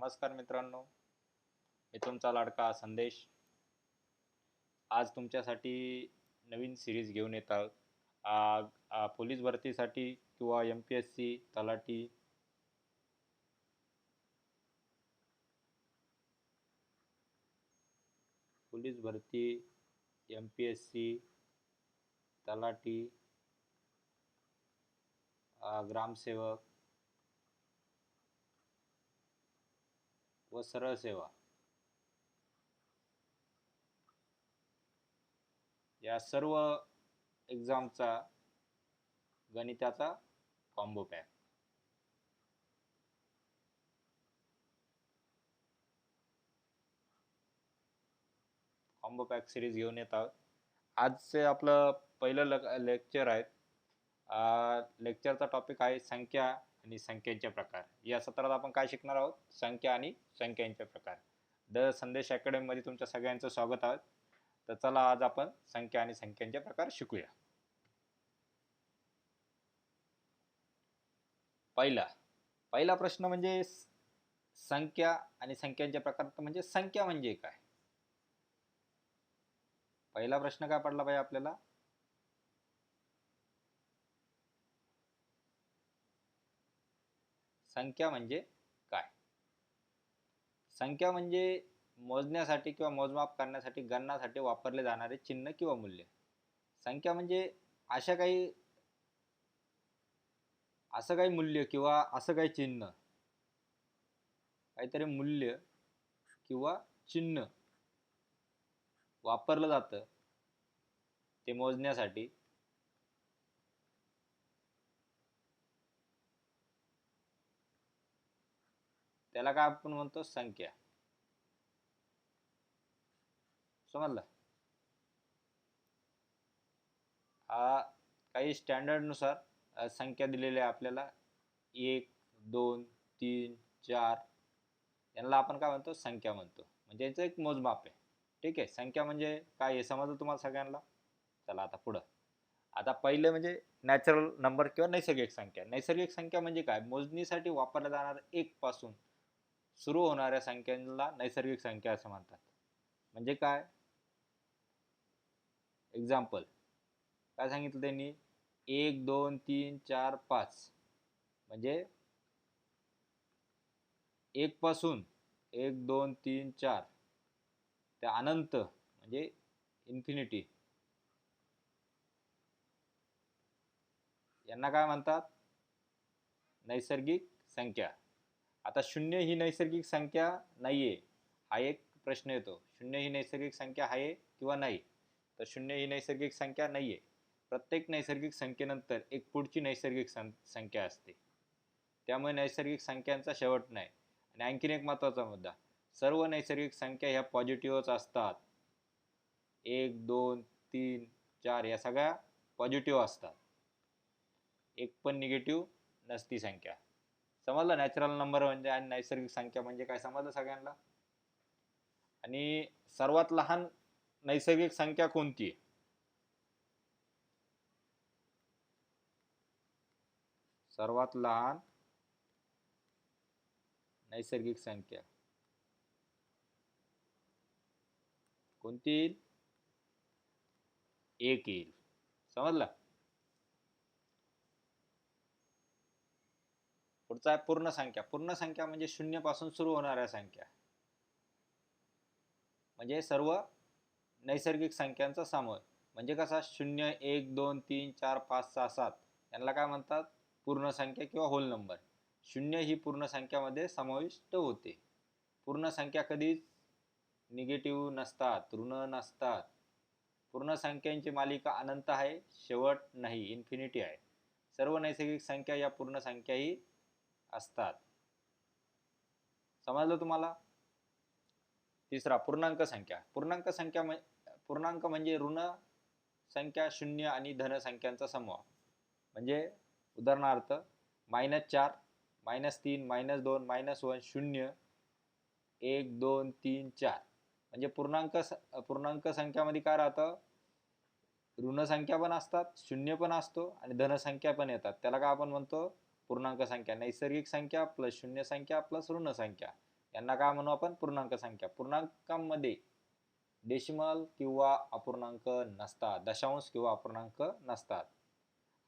नमस्कार मित्रांनो. मी तुमचा लाडका संदेश. आज तुमच्यासाठी नवीन सिरीज घेऊन येत आहोत. पोलीस भरतीसाठी किंवा एम पी एस सी तलाठी. पोलीस भरती एम पी एस सी तलाठी. ग्रामसेवक. व सरळ सेवा. या सर्व एक्झामचा गणिताचा combo pack combo pack series घेऊन येत आहोत आजचे आपलं पहिलं लेक्चर आहे लेक्चरचा टॉपिक आहे संख्या आणि संख्यांचे प्रकार. या सत्रात आपण काय शिकणार आहोत? संख्या आणि संख्यांचे प्रकार. द संदेश अकॅडमीमध्ये तुमच्या सगळ्यांचं स्वागत आहे. तर चला आज आपण संख्या आणि संख्यांचे प्रकार शिकूया. पहिला पहिला प्रश्न म्हणजे संख्या आणि संख्यांचे प्रकार म्हणजे संख्या म्हणजे काय? पहिला प्रश्न काय पडला पाहिजे आपल्याला? संख्या म्हणजे काय? संख्या म्हणजे मोजण्यासाठी किंवा मोजमाप करण्यासाठी गणनासाठी वापरले जाणारे चिन्ह किंवा मूल्य. संख्या म्हणजे अशा काही असं काही मूल्य किंवा असं काही चिन्ह काहीतरी मूल्य किंवा चिन्ह वापरलं जातं ते मोजण्यासाठी. त्याला काय आपण म्हणतो? संख्या. समजलं? हा काही स्टँडर्डनुसार संख्या दिलेल्या आहे आपल्याला. एक दोन तीन चार. यांना आपण काय म्हणतो? संख्या म्हणतो. म्हणजे याचं एक मोजमाप आहे. ठीक आहे? संख्या म्हणजे काय? हे समजलं तुम्हाला सगळ्यांना? चला आता पुढं. आता पहिलं म्हणजे नॅचरल नंबर किंवा नैसर्गिक संख्या. नैसर्गिक संख्या म्हणजे काय? मोजणीसाठी वापरल्या जाणार एक पासून सुरू होणाऱ्या संख्यांना नैसर्गिक संख्या असं म्हणतात. म्हणजे काय? एक्झाम्पल काय सांगितलं त्यांनी? एक दोन तीन चार पाच. म्हणजे एक पासून एक दोन तीन चार. ते अनंत म्हणजे इन्फिनिटी यांना काय म्हणतात? नैसर्गिक संख्या. आता शून्य ही नैसर्गिक संख्या नाही आहे हा एक प्रश्न येतो. शून्य ही नैसर्गिक संख्या आहे किंवा नाही? तर शून्य ही नैसर्गिक संख्या नाही आहे प्रत्येक नैसर्गिक संख्येनंतर एक पुढची नैसर्गिक सं संख्या असते. त्यामुळे नैसर्गिक संख्यांचा शेवट नाही. आणि आणखीन एक महत्त्वाचा मुद्दा. सर्व नैसर्गिक संख्या ह्या पॉझिटिव्हच असतात. एक दोन तीन चार या सगळ्या पॉझिटिव्ह असतात. एक पण निगेटिव्ह नसती संख्या. समजलं? नॅचरल नंबर म्हणजे आणि नैसर्गिक संख्या म्हणजे काय? समजलं सगळ्यांना? आणि सर्वात लहान नैसर्गिक संख्या कोणती? आहे सर्वात लहान नैसर्गिक संख्या. कोणती येईल? एक येईल. समजलं? पुढचा आहे पूर्ण संख्या. पूर्ण संख्या म्हणजे शून्यपासून सुरू होणाऱ्या संख्या. म्हणजे सर्व नैसर्गिक संख्यांचा समूह. म्हणजे कसा? शून्य एक दोन तीन चार पाच सहा सात. यांना काय म्हणतात? पूर्ण संख्या किंवा होल नंबर शून्य ही पूर्ण संख्यामध्ये समाविष्ट होते. पूर्ण संख्या कधीच निगेटिव्ह नसतात ऋण नसतात. पूर्ण संख्यांची मालिका अनंत आहे शेवट नाही इन्फिनिटी आहे. सर्व नैसर्गिक संख्या या पूर्ण संख्या ही असतात. समजलं तुम्हाला? तिसरा पूर्णांक संख्या. पूर्णांक संख्या पूर्णांक म्हणजे ऋण संख्या शून्य आणि धन संख्यांचा समूह. म्हणजे उदाहरणार्थ मायनस चार मायनस तीन मायनस दोन मायनस वन शून्य एक दोन तीन चार. म्हणजे पूर्णांक पूर्णांक संख्यामध्ये काय राहतं? ऋण संख्या पण असतात शून्य पण असतो आणि धनसंख्या पण येतात. त्याला काय आपण म्हणतो? पूर्णांक संख्या नैसर्गिक संख्या प्लस शून्य संख्या प्लस ऋण संख्या. यांना काय म्हणू आपण? पूर्णांक संख्या. पूर्णांकामध्ये डेसिमल किंवा अपूर्णांक नसतात. दशांश किंवा अपूर्णांक नसतात.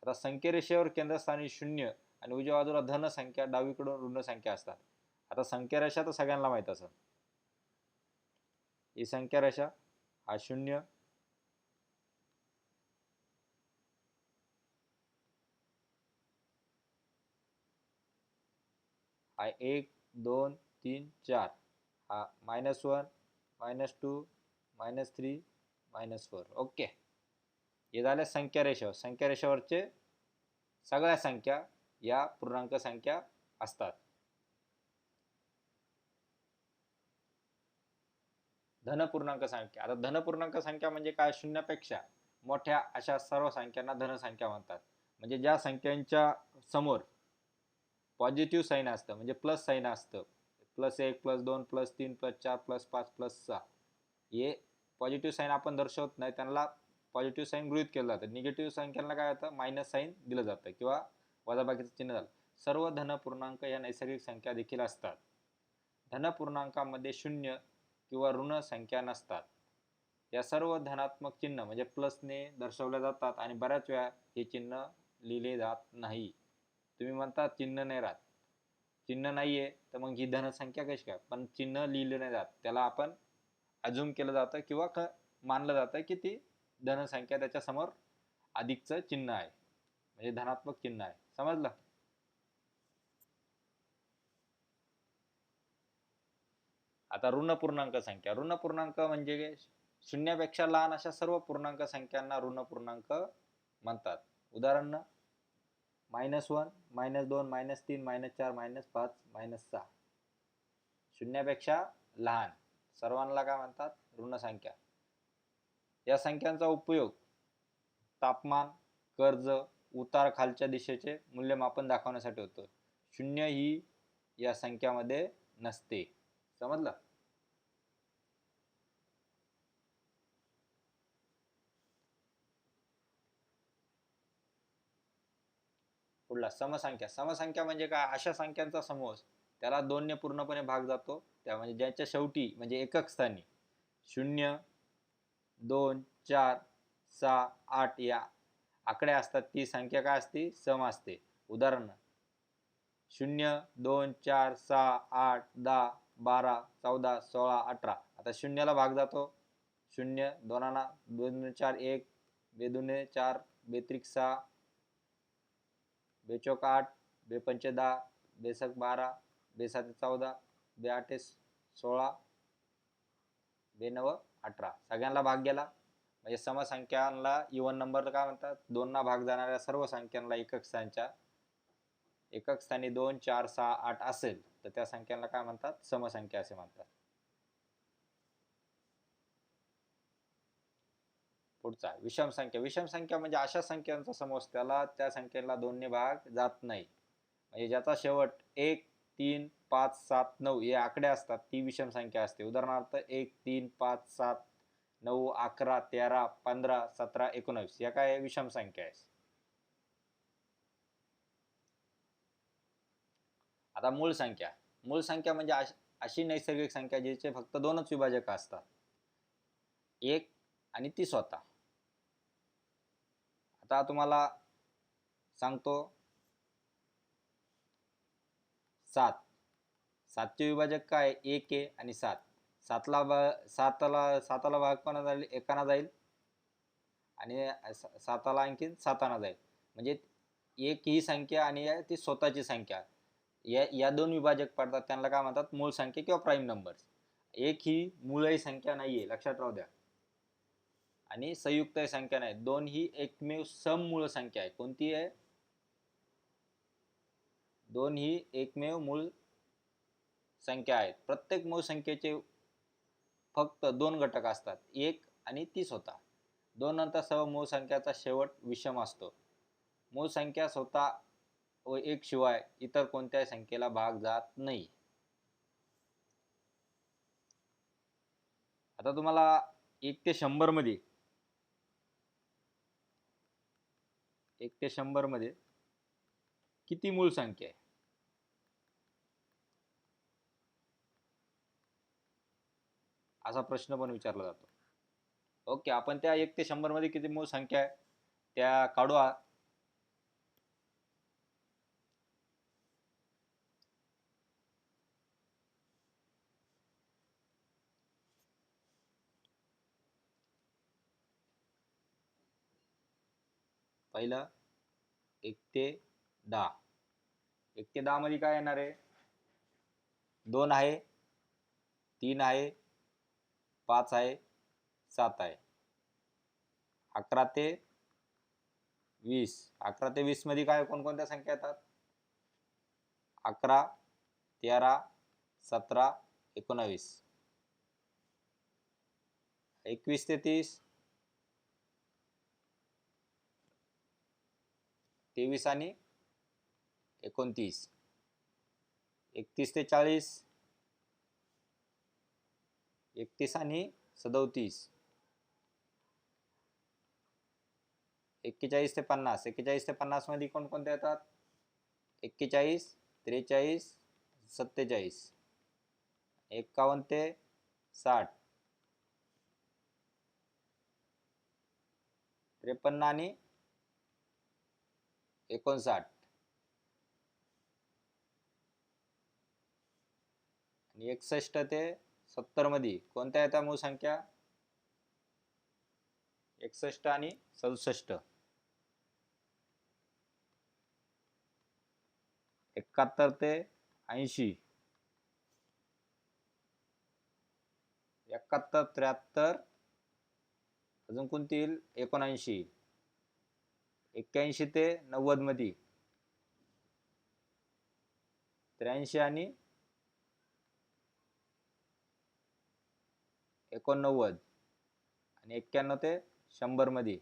आता संख्यरेषेवर केंद्रस्थानी शून्य आणि उजव्या बाजूला धन संख्या डावीकडून ऋण संख्या असतात. आता संख्यारेषा तर सगळ्यांना माहीत असेल. ही संख्यारेषा हा शून्य हा एक दोन तीन चार. हा minus one minus two minus three minus four okay हे झाले संख्या रेषेवर. संख्या रेषेवरचे सगळ्या संख्या या पूर्णांक संख्या असतात. धनपूर्णांक संख्या. आता धनपूर्णांक संख्या म्हणजे काय? शून्यापेक्षा मोठ्या अशा सर्व संख्यांना धनसंख्या म्हणतात. म्हणजे ज्या संख्यांच्या समोर पॉझिटिव्ह साईन असतं म्हणजे प्लस साईन असतं. प्लस एक प्लस दोन प्लस तीन प्लस चार प्लस पाच प्लस सहा. हे पॉझिटिव्ह साईन आपण दर्शवत नाही त्यांना पॉझिटिव्ह साईन गृहित केलं जातं. निगेटिव्ह संख्यांना काय होतं? मायनस साईन दिलं जातं किंवा वजाबाकीचं चिन्ह झालं. सर्व धनपूर्णांक या नैसर्गिक संख्या देखील असतात. धनपूर्णांकामध्ये शून्य किंवा ऋण संख्या नसतात. या सर्व धनात्मक चिन्ह म्हणजे प्लसने दर्शवल्या जातात आणि बऱ्याच वेळा हे चिन्ह लिहिले जात नाही. तुम्ही म्हणता चिन्ह नाही राहत. चिन्ह नाहीये तर मग ही धनसंख्या कशी काय? पण चिन्ह लिहिलं नाही जात. त्याला आपण अजूम केलं जातं किंवा क मानलं जातं की ती धनसंख्या त्याच्यासमोर अधिकचं चिन्ह आहे. म्हणजे धनात्मक चिन्ह आहे. समजलं? आता ऋण पूर्णांक संख्या. ऋण पूर्णांक म्हणजे शून्यापेक्षा लहान अशा सर्व पूर्णांक संख्यांना ऋण पूर्णांक म्हणतात. उदाहरण मायनस वन मायनस दोन मायनस तीन मायनस चार मायनस पाच मायनस सहा. शून्यापेक्षा लहान. सर्वांना काय म्हणतात? ऋण संख्या. या संख्यांचा उपयोग तापमान कर्ज उतार खालच्या दिशेचे मूल्यमापन दाखवण्यासाठी होतो. शून्य ही या संख्यामध्ये नसते. समजलं? पुढला समसंख्या. समसंख्या म्हणजे काय? अशा संख्यांचा समूह. त्याला दोनने पूर्णपणे भाग जातो. त्या म्हणजे ज्याच्या शेवटी म्हणजे एकक स्थानी. शून्य दोन चार सहा आठ या आकडे असतात. ती संख्या काय असते? सम असते. उदाहरण शून्य दोन चार सहा आठ दहा बारा चौदा सोळा अठरा. आता शून्याला भाग जातो. शून्य दोनाना दोन चार एक बेदुने चार बेत्रिक सहा बेचोक आठ बेपंचे दहा बेसक बारा बेसाते चौदा बेआठे सोळा बेनव अठरा. सगळ्यांना भाग गेला. म्हणजे समसंख्यांना इवन नंबर काय म्हणतात? दोनना भाग जाणाऱ्या सर्व संख्यांना एकक स्थानच्या एकक स्थानी दोन चार सहा आठ असेल. तर त्या संख्यांना काय म्हणतात? समसंख्या असे म्हणतात. पुढचा. विषम संख्या. विषम संख्या म्हणजे अशा संख्यांचा समोस त्याला त्या संख्येला दोन्ही भाग जात नाही. म्हणजे ज्याचा शेवट एक तीन पाच सात नऊ हे आकडे असतात ती विषम संख्या असते. उदाहरणार्थ एक तीन पाच सात नऊ अकरा तेरा पंधरा सतरा एकोणावीस. या काय विषम संख्या आहे? आता मूळ संख्या. मूळ संख्या म्हणजे अशी नैसर्गिक संख्या जिचे फक्त दोनच विभाजक असतात. एक आणि ती स्वतः. आता तुम्हाला सांगतो. सात. सातचे विभाजक काय? एक आहे आणि सात. सातला बा साताला साताला भाग कोणा जाईल? एकाना जाईल. आणि साताला आणखीन साताना जाईल. म्हणजे एक ही संख्या आणि ती स्वतःची संख्या. या या दोन विभाजक पडतात. त्यांना काय म्हणतात? मूळ संख्या किंवा प्राईम नंबर एक ही मूळही संख्या नाहीये. लक्षात राहू द्या. आणि संयुक्त संख्या नाही दोन ही एकमेव सममूळ संख्या आहे. कोणती आहे? दोन ही एकमेव मूळ संख्या आहेत. प्रत्येक मूळ संख्येचे फक्त दोन घटक असतात. एक आणि तीस होता. दोन नंतर सर्व मूळ संख्याचा शेवट विषम असतो. मूळ संख्या स्वतः व एक शिवाय इतर कोणत्याही संख्येला भाग जात नाही. आता तुम्हाला एक ते शंभर एक ते शंभरमध्ये किती मूळ संख्या आहे? असा प्रश्न पण विचारला जातो. ओके आपण त्या एक ते शंभरमध्ये किती मूळ संख्या आहे त्या काढू पहिलं एक ते दहा. एक ते दहा मध्ये काय येणार आहे? दोन आहे तीन आहे पाच आहे सात आहे. अकरा ते वीस. अकरा ते वीसमध्ये काय कोणकोणत्या संख्या येतात? अकरा तेरा सतरा एकोणावीस. एकवीस ते तीस तेवीस आणि एकोणतीस. एकतीस ते चाळीस. एकतीस आणि सदोतीस. एक्केचाळीस ते पन्नास. एक्केचाळीस ते पन्नासमध्ये कोणकोणते येतात? एक्केचाळीस त्रेचाळीस सत्तेचाळीस. एक्कावन्न ते साठ. त्रेपन्न आणि एकोणसाठ. आणि एकसष्ट ते सत्तरमध्ये कोणत्या येतात मूळ संख्या? एकसष्ट आणि सदुसष्ट. एकाहत्तर ते ऐंशी. एकाहत्तर त्र्याहत्तर. अजून कोणती येईल? एकोणऐंशी. एक्क्याऐंशी ते नव्वदमध्ये त्र्याऐंशी आणि एकोणनव्वद आणि एक्क्याण्णव ते शंभरमध्ये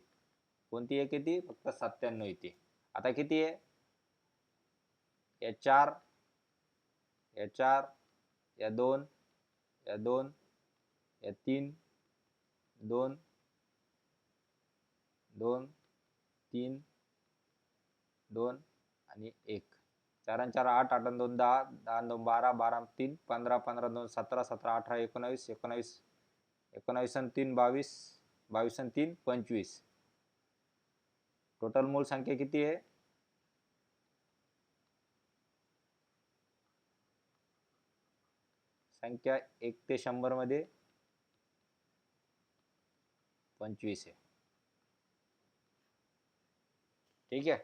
कोणती एक येते? फक्त सत्त्याण्णव येते. आता किती आहे? या चार या चार या दोन या दोन या तीन दोन दोन तीन दोन आणि एक. चार आणि चार आठ आठ आणि दोन दहा दहा आणि दोन बारा बारा तीन पंधरा पंधरा दोन सतरा सतरा अठरा एकोणावीस एकोणावीस एकोणावीस आणि तीन बावीस बावीस आणि तीन पंचवीस. टोटल मूळ संख्या किती आहे? संख्या एक ते शंभरमध्ये पंचवीस आहे. ठीक आहे.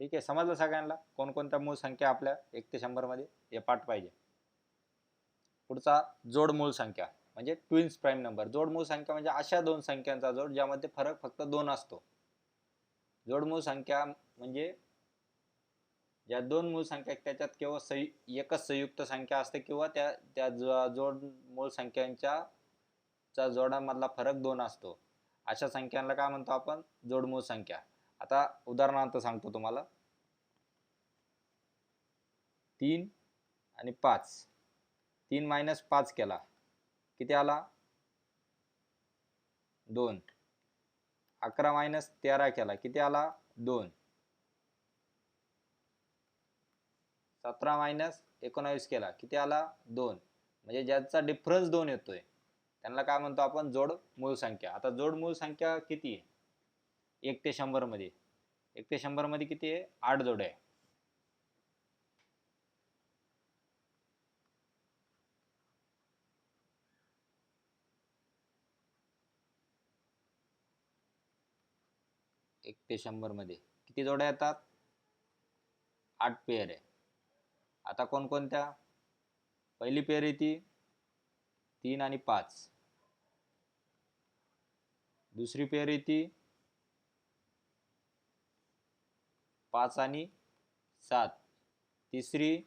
ठीक आहे समजलं सगळ्यांना? कोणकोणत्या मूळ संख्या आपल्या एक ते शंभरमध्ये हे पाठ पाहिजे. पुढचा जोड मूळ संख्या. म्हणजे ट्विन्स प्राईम नंबर जोड मूळ संख्या म्हणजे अशा दोन संख्यांचा जोड ज्यामध्ये फरक फक्त दोन असतो. जोड मूळ संख्या म्हणजे ज्या दोन मूळ संख्या त्याच्यात केवळ सयु एकच संयुक्त संख्या असते किंवा त्या त्या जोड मूळ संख्यांच्या चा जोडामधला फरक दोन असतो. अशा संख्यांना काय म्हणतो आपण? जोडमूळ संख्या. आता उदाहरणार्थ सांगतो तुम्हाला. तीन आणि पाच. तीन मायनस पाच केला. किती आला? दोन. अकरा मायनस तेरा केला. किती आला? दोन. सतरा मायनस एकोणावीस केला. किती आला? दोन. म्हणजे ज्याचा डिफरन्स दोन येतोय. त्यांना काय म्हणतो आपण? जोड मूळ संख्या. आता जोड मूळ संख्या किती आहे? एक ते शंभरमध्ये एक ते शंभरमध्ये किती आहे? आठ जोड. आहे एक ते शंभरमध्ये किती जोड्या येतात? आठ पेअर आहे. आता कोणकोणत्या? पहिली पेअर येते तीन आणि पाच. दुसरी पेअर येते पाच आणि सात. तिसरी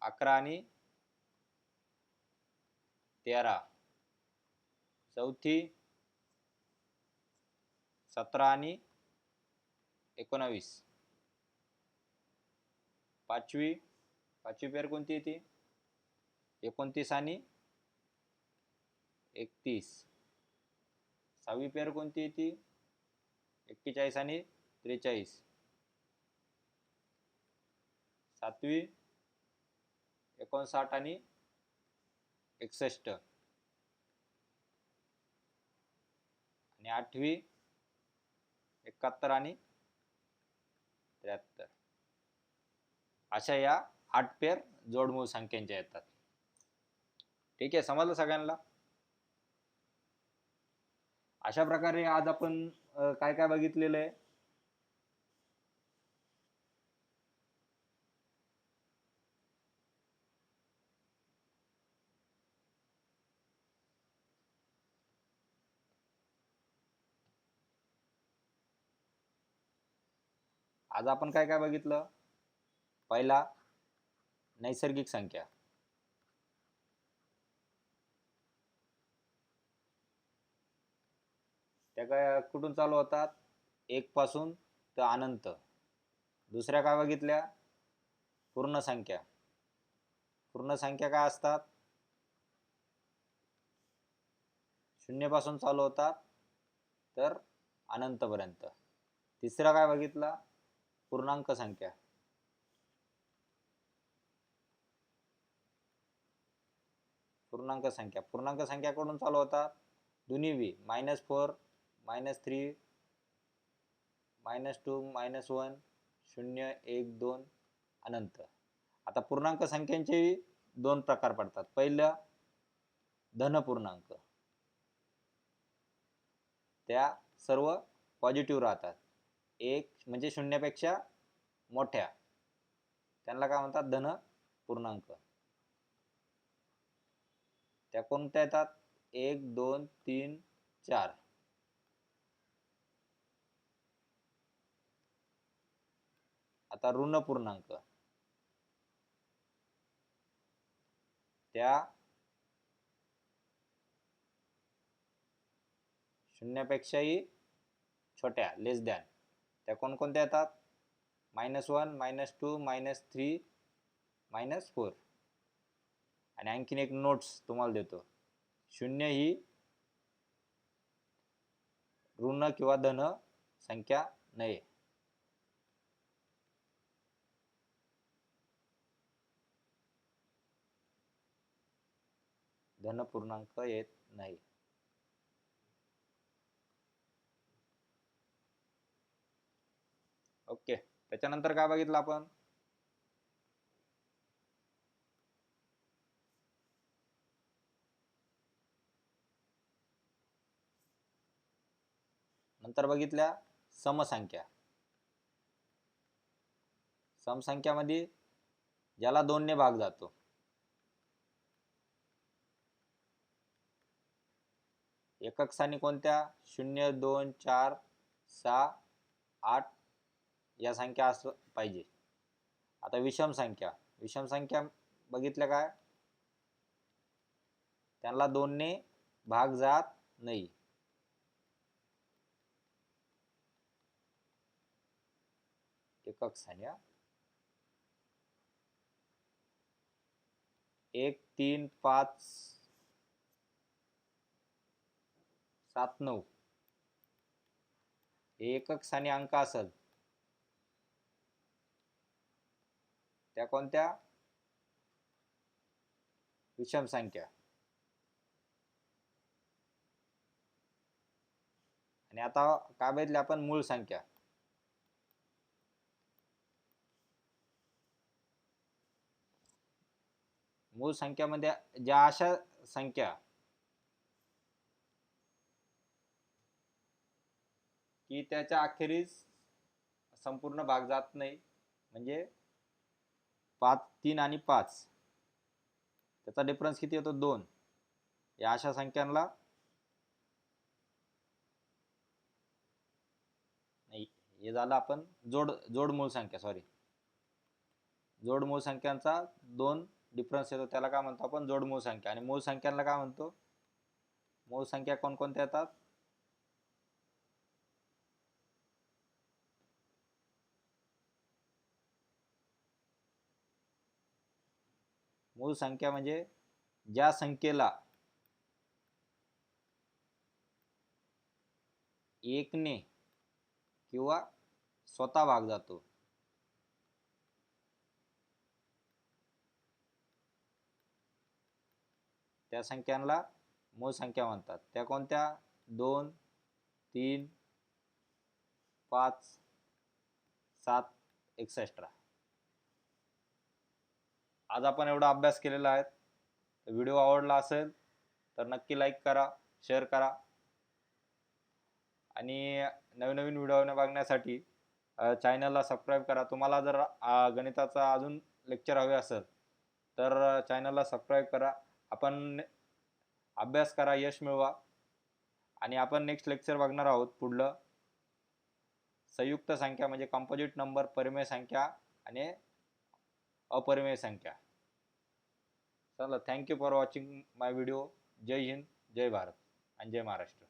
अकरा आणि तेरा. चौथी सतरा आणि एकोणावीस. पाचवी पाचवी पेअर कोणती येते एकोणतीस आणि एकतीस. सहावी पेअर कोणती येते एक्केचाळीस आणि त्रेचाळीस. सातवी एकोणसाठ आणि एकसष्ट. आणि आठवी एकाहत्तर आणि त्र्याहत्तर. अशा या आठ पेर जोडमूळ संख्यांच्या येतात. ठीक आहे समजलं सगळ्यांना? अशा प्रकारे आज आपण काय काय बघितलेलं आहे? आज आपण काय काय बघितलं? पहिला नैसर्गिक संख्या. त्या काय कुठून चालू होतात? एक पासून तर अनंत. दुसऱ्या काय बघितल्या? पूर्ण संख्या. पूर्ण संख्या काय असतात? शून्यपासून चालू होतात तर अनंतपर्यंत. तिसरा काय बघितला? पूर्णांक संख्या. पूर्णांक संख्या. पूर्णांक संख्या कडून चालू होतात दोन्ही we minus four minus three minus two minus one शून्य एक दोन अनंत. आता पूर्णांक संख्यांचे दोन प्रकार पडतात. पहिलं धनपूर्णांक त्या सर्व पॉझिटिव्ह राहतात. एक म्हणजे शून्यापेक्षा मोठ्या. त्यांना काय म्हणतात? धन पूर्णांक. त्या कोणत्या येतात? एक दोन तीन चार. आता ऋण पूर्णांक. त्या शून्यापेक्षाही छोट्या लेस दॅन त्या कोणकोणत्या येतात? Minus one minus two minus three minus four आणि आणखीन एक नोट्स तुम्हाला देतो. शून्य ही ऋण किंवा धन संख्या नये. धन पूर्णांक येत नाही ओके त्याच्यानंतर काय बघितलं आपण? नंतर बघितल्या समसंख्या. समसंख्यामध्ये ज्याला दोनने भाग जातो. एकक स्थानी कोणत्या? शून्य दोन चार सहा आठ या संख्या अस पाहिजे. आता विषम संख्या. विषम संख्या बघितल्या काय? त्यांना दोनने भाग जात नाही. एकक संख्या एक तीन पाच सात नऊ. हे एकक स्थानी अंक असेल. त्या कोणत्या? विषम संख्या. आणि आता काय बघितले आपण मूळ संख्या. मूळ संख्यामध्ये ज्या अशा संख्या की त्याच्या अखेरीस संपूर्ण भाग जात नाही. म्हणजे पाच तीन आणि पाच. त्याचा डिफरन्स किती होतो? दोन. या अशा संख्यांना नाही हे झालं आपण जोड जोड मूळ संख्या सॉरी जोड मूळ संख्यांचा दोन डिफरन्स येतो. त्याला काय म्हणतो आपण? जोड मूळ संख्या. आणि मूळ संख्यांना काय म्हणतो? मूळ संख्या कोणकोणत्या येतात? मूळ संख्या म्हणजे ज्या संख्येला एकने किंवा स्वतः भाग जातो. त्या संख्यांना मूळ संख्या म्हणतात. त्या कोणत्या? दोन तीन पाच सात एक्सेस्ट्रा आज आपण एवढा अभ्यास केलेला आहे. व्हिडिओ आवडला असेल तर नक्की लाईक करा शेअर करा. आणि नवीन नवीन व्हिडिओ बघण्यासाठी चॅनलला सबस्क्राईब करा. तुम्हाला जर गणिताचा अजून लेक्चर हवे असेल तर चॅनलला सबस्क्राईब करा. आपण अभ्यास करा यश मिळवा. आणि आपण नेक्स्ट लेक्चर बघणार आहोत पुढलं. संयुक्त संख्या म्हणजे कंपोजिट नंबर परिमेय संख्या आणि अपरिमेय संख्या. चला thank you for watching my video जय हिंद जय भारत आणि जय महाराष्ट्र.